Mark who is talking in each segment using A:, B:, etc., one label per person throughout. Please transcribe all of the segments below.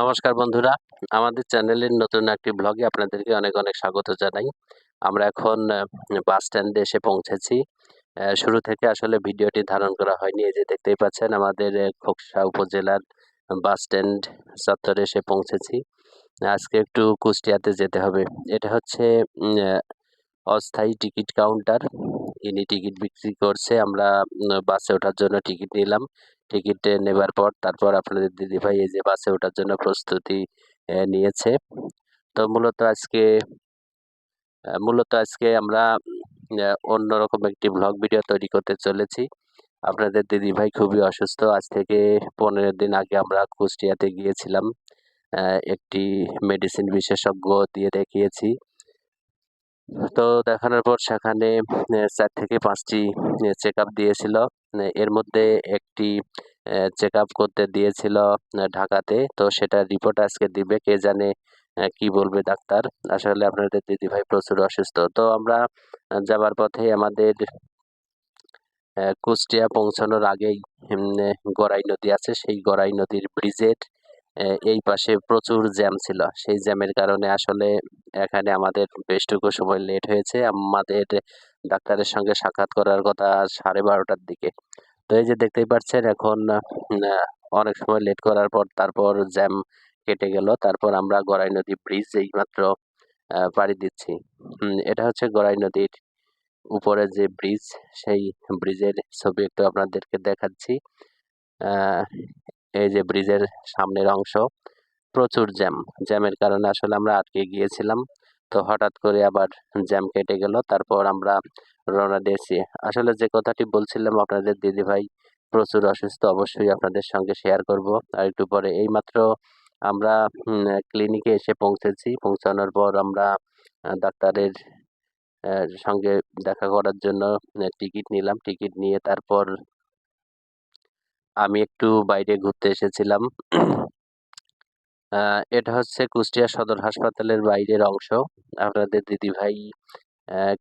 A: নমস্কার বন্ধুরা। আমাদের চ্যানেলের নতুন একটি ব্লগে আপনাদেরকে অনেক অনেক স্বাগত জানাই। আমরা এখন বাস স্ট্যান্ডে এসে পৌঁছেছি। শুরু থেকে আসলে ভিডিওটি ধারণ করা হয়নি। এই যে দেখতেই পাচ্ছেন, আমাদের খোকসা উপজেলার বাস স্ট্যান্ড চত্বরে এসে পৌঁছেছি। আজকে একটু কুষ্টিয়াতে যেতে হবে। এটা হচ্ছে অস্থায়ী টিকিট কাউন্টার ইনি টিকিট বিক্রি করছে। আমরা বাসে ওঠার জন্য টিকিট নিলাম। টিকিট নেবার পর তারপর আপনাদের দিদিভাই এই যে বাসে ওঠার জন্য প্রস্তুতি নিয়েছে। তো মূলত আজকে মূলত আজকে আমরা অন্যরকম একটি ব্লগ ভিডিও তৈরি করতে চলেছি। আপনাদের দিদিভাই খুবই অসুস্থ। আজ থেকে পনেরো দিন আগে আমরা কুষ্টিয়াতে গিয়েছিলাম। একটি মেডিসিন বিশেষজ্ঞ দিয়ে দেখিয়েছি। তো দেখানোর পর সেখানে চার থেকে পাঁচটি চেক আপ দিয়েছিল। এর মধ্যে একটি চেক আপ করতে দিয়েছিল ঢাকাতে। তো সেটা রিপোর্ট আজকে দিবে, কে জানে কি বলবে ডাক্তার। আসলে আপনাদের দিদিভাই প্রচুর অসুস্থ। তো আমরা যাবার পথে আমাদের কুষ্টিয়া পৌঁছানোর আগেই গড়াই নদী আছে। সেই গড়াই নদীর ব্রিজের এই পাশে প্রচুর জ্যাম ছিল। সেই জ্যামের কারণে আসলে এখানে আমাদের বেশটুকু সময় লেট হয়েছে। আমাদের ডাক্তারের সঙ্গে সাক্ষাৎ করার কথা সাড়ে বারোটার দিকে। তো এই যে দেখতেই পাচ্ছেন, এখন অনেক সময় লেট করার পর তারপর জ্যাম কেটে গেল। তারপর আমরা গড়াই নদী ব্রিজ এইমাত্র পাড়ি দিচ্ছি। এটা হচ্ছে গড়াই নদীর উপরে যে ব্রিজ সেই ব্রিজের ছবি একটু আপনাদেরকে দেখাচ্ছি। এই যে ব্রিজের সামনের অংশ, প্রচুর জ্যাম। জ্যামের কারণে আসলে আমরা আটকে গিয়েছিলাম। তো হঠাৎ করে আবার জ্যাম কেটে গেল, তারপর আমরা রওনা দিয়েছি। আসলে যে কথাটি বলছিলাম আপনাদের দিদিভাই, প্রচুর অসুস্থ, অবশ্যই আপনাদের সঙ্গে শেয়ার করব। আর একটু পরে এইমাত্র আমরা ক্লিনিকে এসে পৌঁছেছি। পৌঁছানোর পর আমরা ডাক্তারের সঙ্গে দেখা করার জন্য টিকিট নিলাম। টিকিট নিয়ে তারপর আমি একটু বাইরে ঘুরতে এসেছিলাম। এটা হচ্ছে কুষ্টিয়া সদর হাসপাতালের বাইরের অংশ। আপনাদের দিদিভাই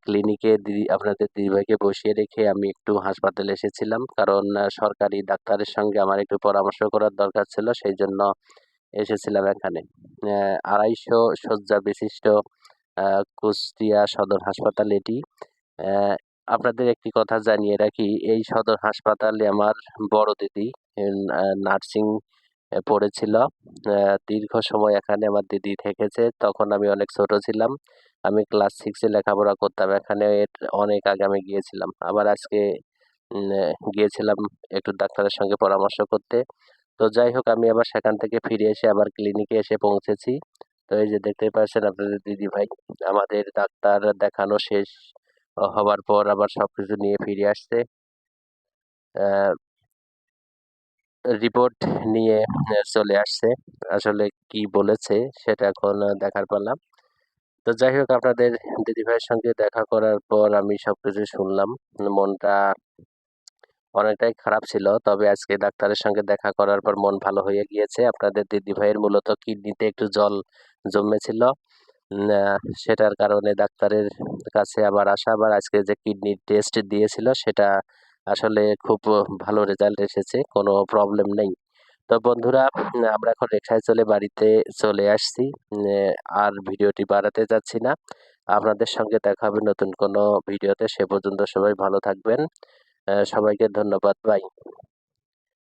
A: ক্লিনিকে দিদি, আপনাদের দিদিভাইকে বসিয়ে রেখে আমি একটু হাসপাতালে এসেছিলাম। কারণ সরকারি ডাক্তারের সঙ্গে আমার একটু পরামর্শ করার দরকার ছিল সেই জন্য এসেছিলাম এখানে। আড়াইশো শয্যা বিশিষ্ট কুষ্টিয়া সদর হাসপাতাল এটি। আপনাদের একটি কথা জানিয়ে রাখি, এই সদর হাসপাতালে আমার বড় দিদি নার্সিং পড়েছিল। দীর্ঘ সময় এখানে আমার দিদি থেকেছে, তখন আমি অনেক ছোট ছিলাম। আমি ক্লাস সিক্সে লেখাপড়া করতাম, এখানে অনেক আগে আমি গিয়েছিলাম। আবার আজকে গিয়েছিলাম একটু ডাক্তারের সঙ্গে পরামর্শ করতে। তো যাই হোক, আমি আবার সেখান থেকে ফিরে এসে আবার ক্লিনিকে এসে পৌঁছেছি। তো এই যে দেখতে পাচ্ছেন আপনাদের দিদি ভাই আমাদের ডাক্তার দেখানো শেষ। হবার পর আবার সবকিছু নিয়ে ফিরে আসছে। রিপোর্ট নিয়ে চলে আসছে। আসলে কি বলেছে সেটা এখন দেখার পালাম তো যাই হোক, আপনাদের দিদিভাইয়ের সঙ্গে দেখা করার পর আমি সবকিছু শুনলাম। মনটা অনেকটাই খারাপ ছিল, তবে আজকে ডাক্তারের সঙ্গে দেখা করার পর মন ভালো হয়ে গিয়েছে। আপনাদের দিদিভাইয়ের মূলত কিডনিতে একটু জল জমেছিল সেটার কারণে ডাক্তারের কাছে আবার আসা, আবার আজকে যে কিডনির টেস্ট দিয়েছিল, সেটা আসলে খুব ভালো রেজাল্ট এসেছে, কোনো প্রবলেম নেই। তো বন্ধুরা, আমরা এখন রিক্সায় চলে, বাড়িতে চলে আসছি আর ভিডিওটি বাড়াতে যাচ্ছি না। আপনাদের সঙ্গে দেখা হবে নতুন কোনো ভিডিওতে, সে পর্যন্ত সবাই ভালো থাকবেন। সবাইকে ধন্যবাদ বাই